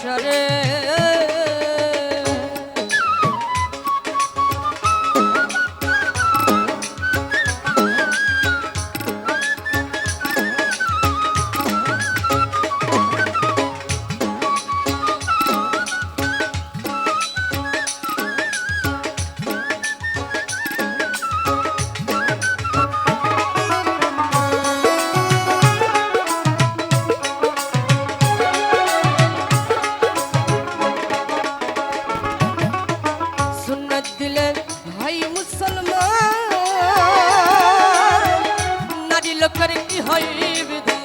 সংসারে হয় বিধান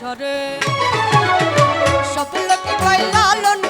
সংসারে সব লোকে কয় লালন